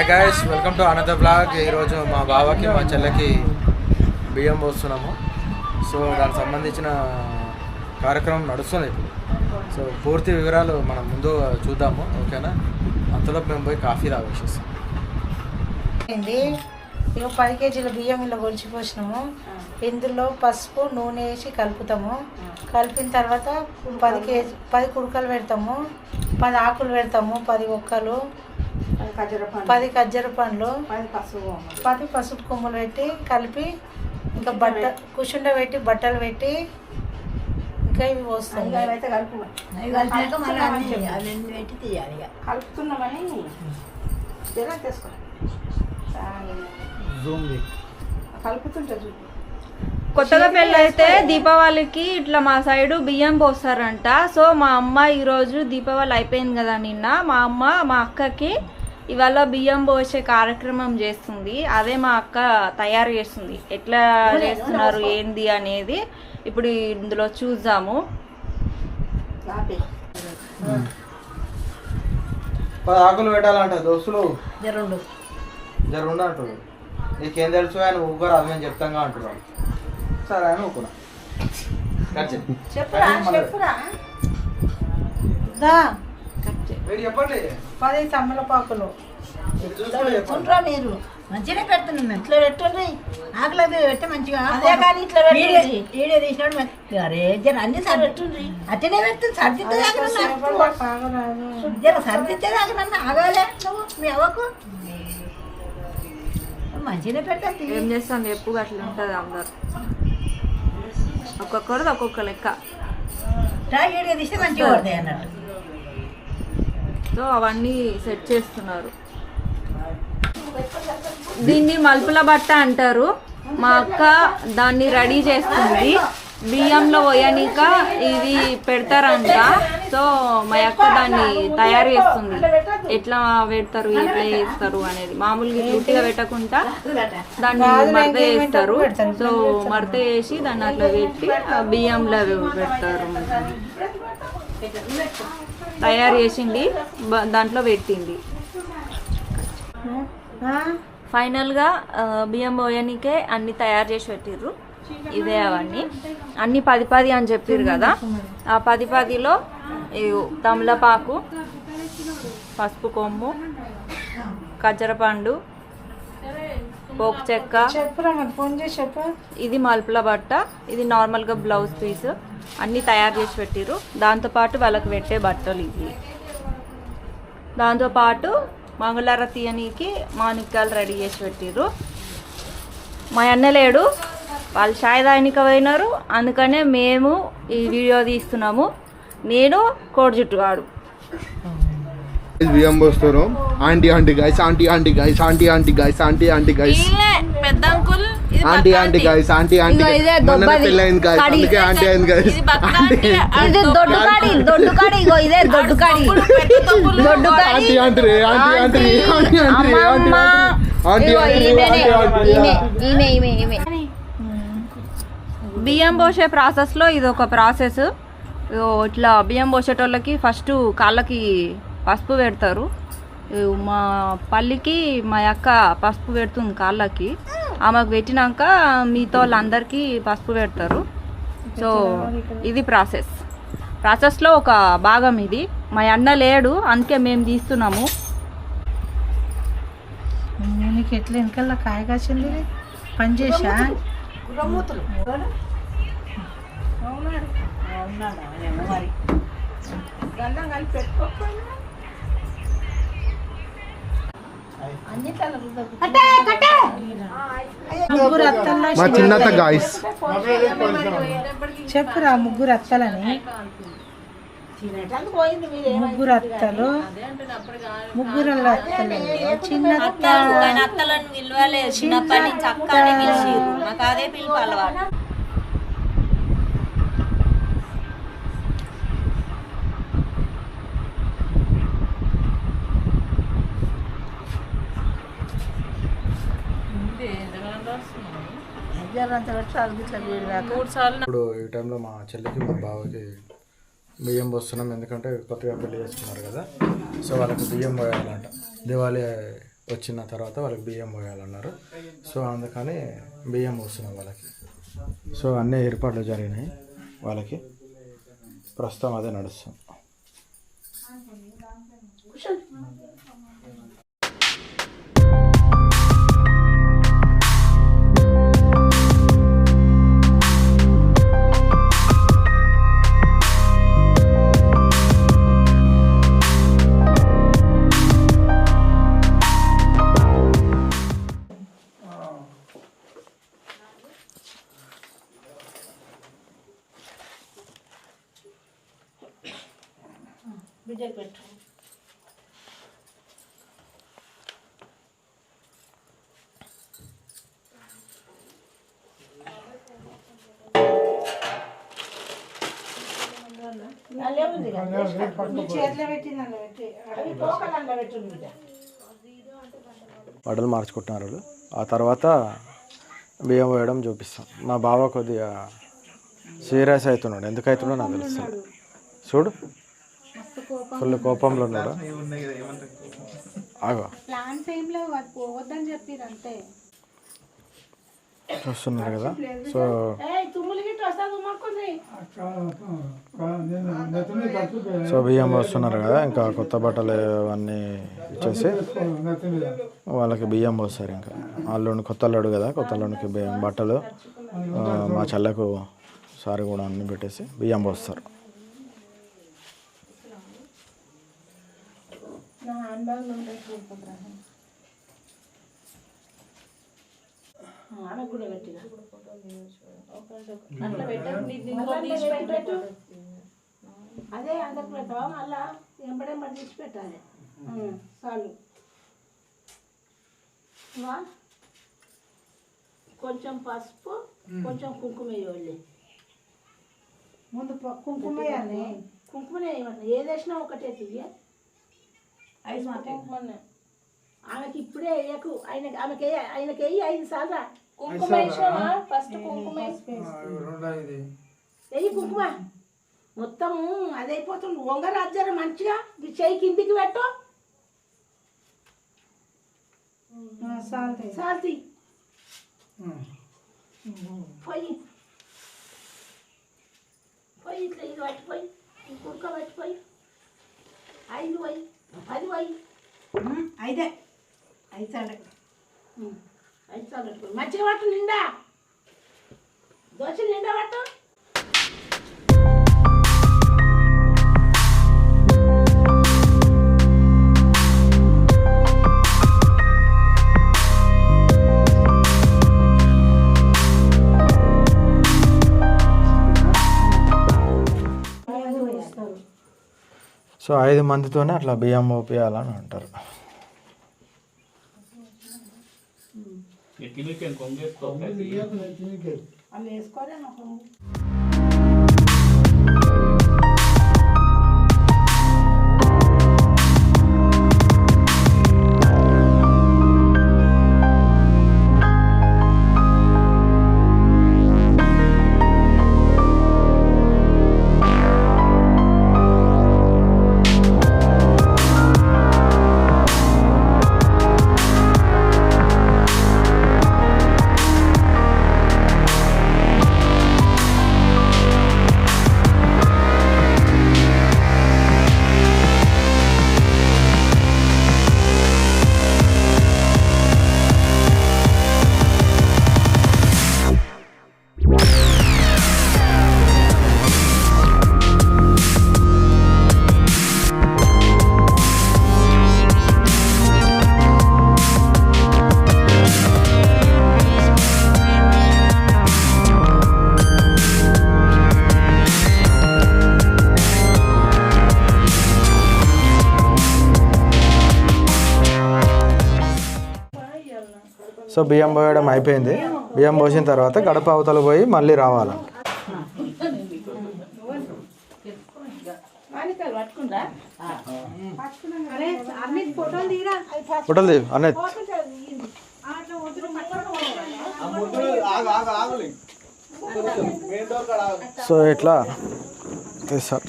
Hi guys welcome to another blog ఈరోజు మా బావకి మా చెల్లెకి బియ్యం పోస్తున్నాము. సో దానికి సంబంధించిన కార్యక్రమం నడుస్తుంది ఇప్పుడు. సో పూర్తి వివరాలు మనం ముందు చూద్దాము ఓకేనా? అంతలోపు మేము పోయి కాఫీ తాగేసేస్తాం మేము పది కేజీల బియ్యం ఇలా పోసినాము ఇందులో పసుపు నూనె వేసి కలుపుతాము. కలిపిన తర్వాత పది కేజీ పది కుడకలు పెడతాము పది ఆకులు పెడతాము పది ఒక్కలు. పది ఖర్జూర పండ్లు. పది పసుపు కొమ్ములు పెట్టి కలిపి ఇంకా బట్ట కుషుండ పెట్టి బట్టలు పెట్టి ఇంకా ఇవి పోస్తాం. కలుపుతున్నామని కలుపుతుంటా కొత్తగా పెళ్ళైతే దీపావళికి ఇట్లా మా సైడు బియ్యం పోస్తారంట. సో మా అమ్మ ఈరోజు దీపావళి అయిపోయింది కదా నిన్న. మా అమ్మ మా అక్కకి ఇవాళ బియ్యం పోసే కార్యక్రమం చేస్తుంది. అదే మా అక్క తయారు చేస్తుంది. ఎట్లా చేస్తున్నారు ఏంది అనేది ఇప్పుడు ఇందులో చూద్దాము. ఆకులు పెట్టాలంట దోస్తులు. జరుండు. జర ఉండు అంటారు నీకేం తెలుసు ఆయన ఊగరు అది మేము చెప్తాంగా అంటున్నాడు సరే ఆయన చేయి. చెప్పురా చెప్పండి పది చెప్పండి ఉండ్రా మీరు మంచిగానే పెడుతున్నాం ఇట్లా పెట్టుండ్రి ఆకులు అది పెడితే మంచిగా అదే కానీ ఇట్లా వీడియో పెట్టండి. వీడియో తీసినాడు మరి. అరే జర అన్ని సార్ పెట్టుండ్రి. అట్టనే పెడుతుంది. సర్దిద్దే కాగరాదు. జర సర్దిద్దే దాకా ఆగాలే నువ్వు మీ అవ్వకు. మంచిగానే పెడతా ఏం చేస్తాం? చెప్పు అట్లా ఉంటుంది అందరు. ఒక్కొక్కరిది ఒక్కొక్క లెక్క. వీడియో తీస్తే మంచిగా పడతాయి అన్నట్టు. సో అవన్నీ సెట్ చేస్తున్నారు. దీన్ని మలుపుల బట్ట అంటారు. మా అక్క దాన్ని రెడీ చేస్తుంది. బియ్యంలో పోయనిక ఇది పెడతారంట. సో మా అక్క దాన్ని తయారు చేస్తుంది. ఎట్లా పెడతారు ఎట్లా చేస్తారు అనేది. మామూలుగా గుట్టిగా పెట్టకుండా దాన్ని మడత చేస్తారు. సో మడత చేసి దాన్ని అట్లా పెట్టి బియ్యంలో పెడతారు. తయారు చేసింది దాంట్లో పెట్టింది? ఫైనల్గా బియ్యం పోయనికే అన్ని తయారు చేసి పెట్టిర్రు. ఇవే అవన్నీ. అన్ని పది పది అని చెప్పిర్రు కదా. ఆ పది పదిలో తమలపాకు పసుపు కొమ్ము ఖజ్జరపండు పోపు చెక్క. చెప్పురా ఇది మలుపుల బట్ట. ఇది నార్మల్గా బ్లౌజ్ పీస్. అన్నీ తయారు చేసి పెట్టిర్రు. దాంతోపాటు వాళ్ళకి పెట్టే బట్టలు ఇవి. దాంతోపాటు మంగళార తీయనీకి మాణిక్యాలు రెడీ చేసి పెట్టిర్రు. మా అన్న లేడు. వాళ్ళు షాయి దానికి పోయినారు. అందుకనే మేము ఈ వీడియో తీస్తున్నాము. నేను కోడి జుట్టువాడు బియ్యం పోస్తారు aunty aunty guys aunty aunty guys aunty aunty guys aunty aunty guys పెద్ద uncle aunty aunty guys aunty aunty. పెళ్ళైంది గైస్. అందుకే ఆంటీ అయింది గైస్ ఇది దొడ్డు కాడి దొడ్డు కాడి ఇగో ఇదే దొడ్డు కాడి. దొడ్డు కాడి ఆంటీ ఆంటీ. రే aunty aunty aunty aunty aunty. Aunty ఈమె ఈమె బియ్యం పోసే ప్రాసెస్లో ఇది ఒక ప్రాసెస్ ఇట్లా బియ్యం పోసేటోళ్ళకి ఫస్ట్ కాళ్ళకి పసుపు పెడతారు. మా పల్లికి మా అక్క పసుపు పెడుతుంది కాళ్ళకి. ఆమెకు పెట్టినాక మిగతా వాళ్ళందరికీ పసుపు పెడతారు. సో ఇది ప్రాసెస్. ప్రాసెస్లో ఒక భాగం ఇది. మా అన్న లేడు అందుకే మేము తీస్తున్నాము. నీకు ఎట్లా వెనకాల కాయ కాసింది? పని చేసా? కలిపి పెట్టుకోకపోయినా మా చిన్నత గాయస్ చెప్పురా ముగ్గురు అత్తలని. ముగ్గురు అత్తలు. ముగ్గురు అత్తలు. చిన్న అత్త అత్తలను విలువలేదు చిన్నప్పటి నుంచి అక్కనే నాకు అదే పిలుపు అలవాటు జరంత వీడు ఇప్పుడు ఈ టైంలో మా చెల్లికి మా బావకి బియ్యం పోస్తున్నాం. ఎందుకంటే కొత్తగా పెళ్ళి చేసుకున్నారు కదా. సో వాళ్ళకి బియ్యం పోయాలంట. దివాళీ వచ్చిన తర్వాత వాళ్ళకి బియ్యం పోయాలన్నారు. సో అందుకని బియ్యం పోస్తున్నాం వాళ్ళకి. సో అన్ని ఏర్పాట్లు జరిగినాయి వాళ్ళకి. ప్రస్తుతం అదే నడుస్తుంది. బిడ్డకు పెట్టు చేతిలో అవి బట్టలు మార్చుకుంటున్నారు వాళ్ళు. ఆ తర్వాత బియ్యం పోయడం చూపిస్తాం. మా బావ కొద్దిగా సీరియస్ అవుతున్నాడు. ఎందుకు అవుతున్నాడో నాకు తెలుస్తుంది చూడు. ఫుల్ కోపంలో ఉన్నాడు ఆగో. చూస్తున్నారు కదా. సో సో బియ్యం పోస్తున్నారు కదా ఇంకా కొత్త బట్టలు అవన్నీ ఇచ్చేసి వాళ్ళకి బియ్యం పోస్తారు ఇంకా. అల్లుడిని కొత్త అల్లుడు కదా కొత్త అల్లుడికి బియ్యం బట్టలు మా చెల్లకు సారి కూడా అన్ని పెట్టేసి బియ్యం పోస్తారు. హ్యాండ్ బ్యాగ్ ఉంటాయి చూడుకుంటా ఆమె కూడా పెట్టిన అట్లా పెట్టు అదే అందరికి పెట్టావా మళ్ళా ఎంబడెంబడి తీసి పెట్టాలి చాలు. కొంచెం పసుపు కొంచెం కుంకుమ వేయాలి. ముందు కుంకుమ వేయాలి కుంకుమనే ఏది వేసినా ఒకటే తీయ. ఐదు ఆమెకి ఇప్పుడే వేయకు. ఆయన ఆమెకి ఆయనకి వేయి ఐదు సార్లు. కుంకుమ ఫస్ట్ కుంకుమ వెయ్యి కుంకుమ. మొత్తం అదైపోతుంది. వంగరాజ్యాలు మంచిగా ఈ చెయ్యి కిందికి పెట్టు. సాల్తీ పోయి. పోయి ఇట్లా ఇది పట్టిపోయి ఈ కుక్క పట్టిపోయి ఐదు పోయి. పది పోయి. అయితే అయితే ఉం. ఐదు సార్లు మంచిగా పట్టు నిండా? దోశ నిండా పట్టు సో ఐదు మందితోనే అట్లా బియ్యం పోపియాలని అంటారు. వాళ్ళు సో బియ్యం పోయడం అయిపోయింది. బియ్యం పోసిన తర్వాత గడప అవతలు పోయి మళ్ళీ రావాలి? మాణికాయలు పట్టుకుందా అన్ని ఫోటోలు అన్నది సో ఇట్లా తీస్తారు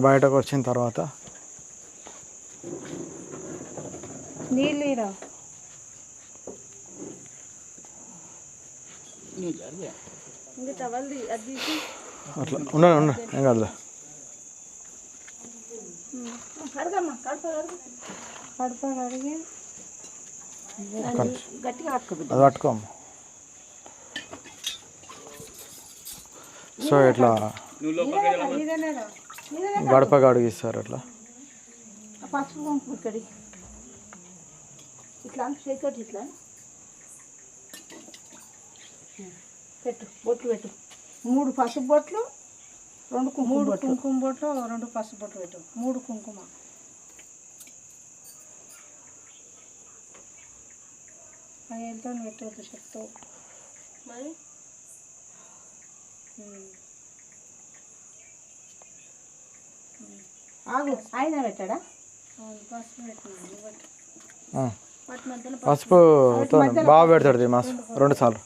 బయటకు వచ్చిన తర్వాత నీళ్ళు ఇరా అట్లా. ఉండండి ఉండండి ఏం కాదులే. అది పట్టుకోమ్మ సో ఇట్లా గడప గడిగిస్తారు అట్లా. పసుపు ఇట్లా చేకటి ఇట్లా పెట్టు బొట్లు పెట్టు. మూడు పసుపు బొట్లు రెండు కుంకుమ మూడు బొట్లు. కుంకుమ బొట్లు రెండు పసుపు బొట్లు పెట్టు. మూడు కుంకుమ. వెళ్తా పెట్టవద్దు చెప్తావు మరి? ఆగు ఆయన పెట్టాడా? పసుపు పెట్టినా పసుపు. బాగా పెడతాడు మాస్ రెండు సార్లు.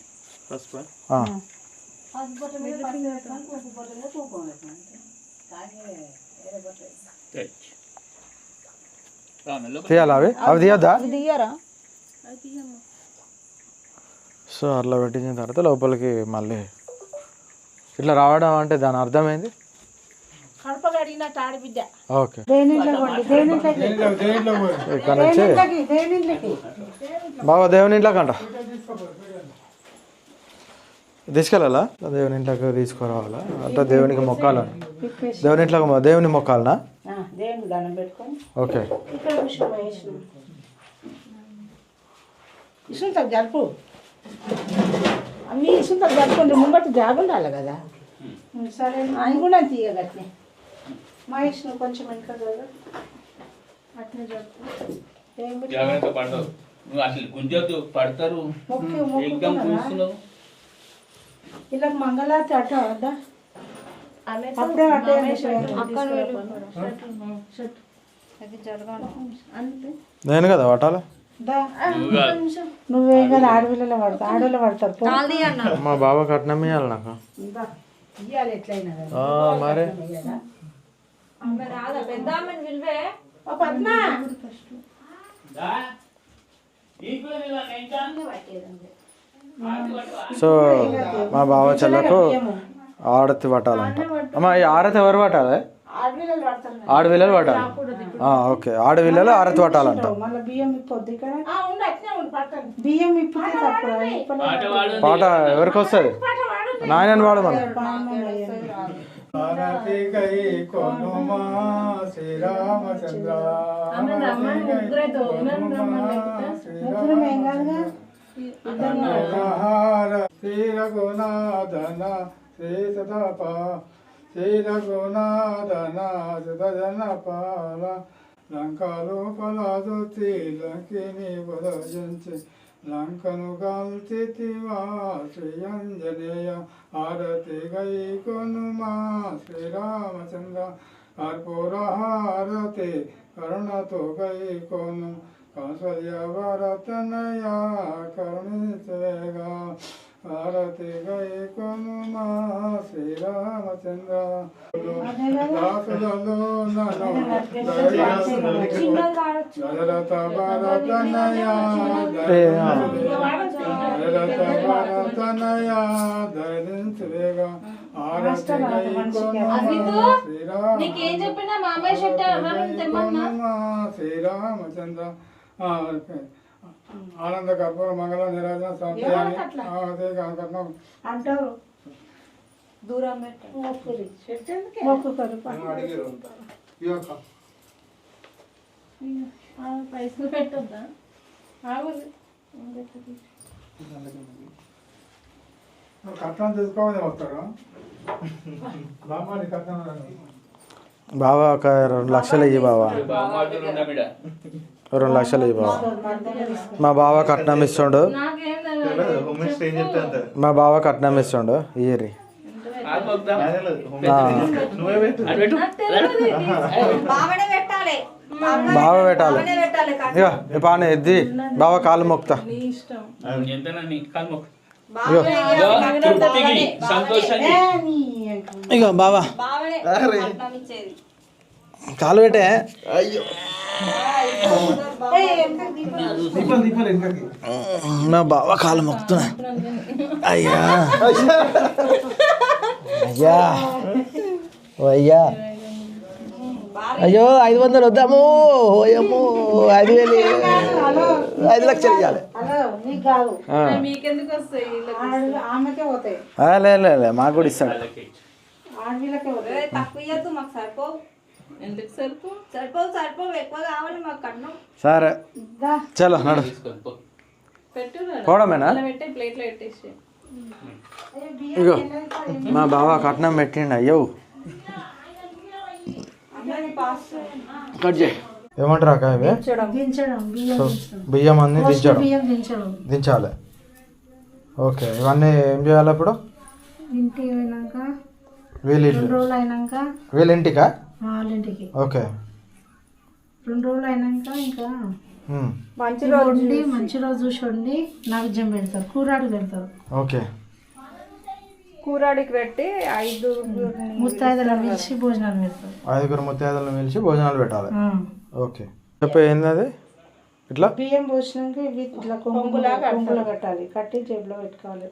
తీయాలా అవి? అవి తీయద్దా? సో అట్లా పెట్టించిన తర్వాత లోపలికి మళ్ళీ ఇట్లా రావడం అంటే దాని అర్థమైంది ఓకే. దేనింట్లోకి ఇక్కడ నుంచి బాబా దేవుని ఇంట్లోకి అంట తీసుకెళ్ళాలా? దేవుని ఇంట్లోకి తీసుకురావాలా? అంటే దేవునికి మొక్కాలని దేవుని ఇంట్లోకి మొ- దేవుని మొక్కాలనా? దేవుని ఓకే. జరుపు. అన్ని విష్ణుతో జరుపుకుంటే ముంగట జాగు ఉండాలి కదా సరే ఆయన కూడా తీయగట్నే మహేష్ నువ్వు కొంచెం వెనక కదా అట్నే? జాగ్రత్త నువ్వు అసలు గుంజొద్దు పడతారు. ఇలా వద్దా అప్పుడే అట్టే నేను కదా పట్టాలి? నువ్వేం కదా. ఆడపిల్లలు పడతా. ఆడవాళ్ళు పడతారు. మా బాబా కట్నం ఇవ్వాలి నాకు. మరి. పెద్ద ఆమెను విలువే ఓ పద్మ సో మా బావ చెల్లకు ఆడతి పట్టాలంట అమ్మ ఈ ఆరతి ఎవరు పట్టాలి ఆడవిల్లలు పట్టాలి ఆ, ఓకే ఆడవిల్లలు ఆరతి పట్టాలంట పాట ఎవరికి వస్తుంది నాయనని వాడు మనం శ్రీరామచంద్ర. ముగ్గురం ఏం కాదుగా? శ్రీ రఘునాథన శ్రీ సదప శ్రీ రఘునాథన సుధజన పాల. లంకలు పలాదుతి లంకిని బలజించి లంకను కాల్చితివా శ్రీయంజనేయ ఆరతి గై కొనుమా శ్రీరామచంద్ర కర్పూరహారతి కరుణతో గై కొను కౌసల్య వరతనయ కరుణితేగా భారతి గై కొనుమా శ్రీరామచంద్ర. దాసులలో నన్ను దశరథ భరతనయ దశరథ భరతనయ ధరించగా ఆరతి గై కొనుమా శ్రీరామ శ్రీరామచంద్ర. ఆనంద కర్పూర మంగళ నిరాజన సంతయాన్ని కట్నం అంటారు. దూరం పైసలు పెట్టొద్దా? కట్నం తీసుకోవాలి వస్తాడు బామ్మాడి కట్నం బావా ఒక రెండు లక్షలు ఇయ్యి బావా. రెండు లక్షలు ఇయ్యి బావా. మా బావ కట్నం ఇస్తుండు. మా బావ కట్నం ఇస్తుండు. ఇయ్యరి బావనే పెట్టాలి బావ పెట్టాలి. ఇక ఈ పానే ఎద్ది. బావ కాలు మొక్తా ఇక బావా. కాలు పెట్టే. నా బావ కాలు మొక్కుతున్నా. అయ్యా. అయ్యా. అయ్యా. అయ్యో ఐదు వందలు వద్దాము ఓయమ్మో ఐదు వేలు. ఐదు లక్షలు ఇవ్వాలి హలో నీకు కాదు. ఆడ- ఆమెకే పోతాయి. లే లే, లే మాకు కూడా ఇస్తాడు. సరే. చలో నడు. పోవడమేనా? ఇగో మా బావ కట్నం పెట్టిండు అయ్యో. కట్ చేయి. ఏమంటారు అక్క ఇవి? బియ్యం అన్ని దించడం. దించాలి. ఓకే ఇవన్నీ ఏం చేయాలి ఇప్పుడు? ఇంటికి పోయినాక వీళ్ళ రెండు ఇల్లు రోజులు అయినాక. వీళ్ళ ఇంటికా వాళ్ళ ఇంటికి ఓకే. రెండు రోజులు అయినాక ఇంకా మంచి వండి మంచి రోజు చూసి వండి నైవేద్యం పెడతారు కూరాడు పెడతారు. ఓకే. కూరాడికి పెట్టి ఐదు ముత్తైదులు పిలిచి భోజనాలు పెడతారు. ఐదుగురు ముత్తైదులను పిలిచి భోజనాలు పెట్టాలి. ఓకే. చెప్పే ఏంది అది ఇట్లా? బియ్యం పోసినాక ఇవి ఇట్లా కొంగులా కొంగులో కట్టాలి. కట్టి జేబులో పెట్టుకోవాలి.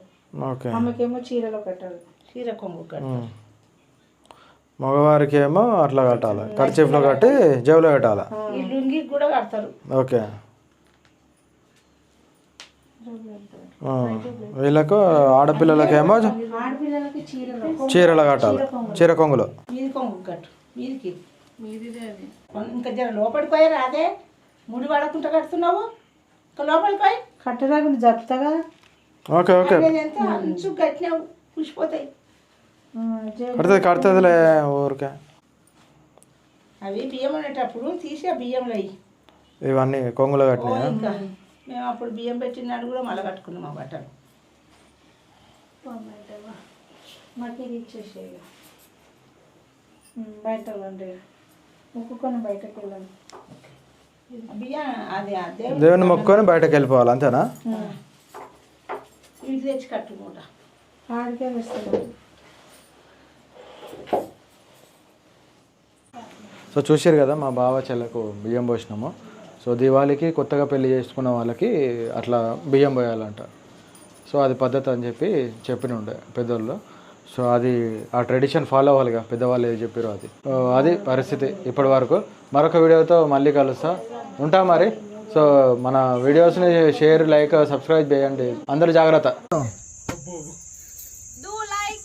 ఓకే. ఆమెకేమో చీరలో కట్టాలి. చీర కొంగు కట్టాలి. మగవారికి ఏమో అట్లా కట్టాలి. కర్చీఫ్లో కట్టి జేబులో పెట్టాలి. ఈ లుంగికి కూడా కడతారు. ఓకే. ఆ, వీళ్ళకు ఆడపిల్లలకేమో ఆడపిల్లలకి చీరలో చీరలు కట్టాలి. చీర కొంగులు. మీది కొంగు కట్టు. మీదికి. ఇంకా జర లోపలికి పోయి రాదే. ముడి పడకుండా కడుతున్నావు? ఇంకా లోపలికి పోయి. కట్టడానికి జరుపుతా కదా ఓకే ఓకే. ఎంత అంచు ఆ, జే- కడుతుంది కడుతుందిలే ఊరికే. అవి బియ్యం అనేటప్పుడు తీసి ఆ బియ్యంలో ఇవన్నీ కొంగులు కట్టినాయి? ఇంకా. మేము అప్పుడు బియ్యం పెట్టినాడు కూడా మళ్ళీ కట్టుకున్నాం ఆ బట్టలు. మాకు ఇది ఇచ్చేసేయ బయట ముక్కుకొని బయటకు వెళ్ళండి ఆ బియ్యం అది అదే దేవుని మొక్కుకొని బయటకు వెళ్ళిపోవాలి అంతేనా? ఇంటి తెచ్చి కట్టు మూట ఆడికే వేస్తున్నాం సో చూసారు కదా మా బావ చెల్లకు బియ్యం పోసినాము. సో దివాళీకి కొత్తగా పెళ్ళి చేసుకున్న వాళ్ళకి అట్లా బియ్యం పోయాలంట. సో అది పద్ధతి అని చెప్పి చెప్పిన ఉండే పెద్దోళ్ళు. సో అది ఆ ట్రెడిషన్ ఫాలో అవ్వాలిగా పెద్దవాళ్ళు ఏది చెప్పారో అది. సో అది పరిస్థితి ఇప్పటి వరకు. మరొక వీడియోతో మళ్ళీ కలుస్తా. ఉంటా మరి? సో మన వీడియోస్ని షేర్ లైక్ సబ్స్క్రైబ్ చేయండి. అందరూ జాగ్రత్త. Do like,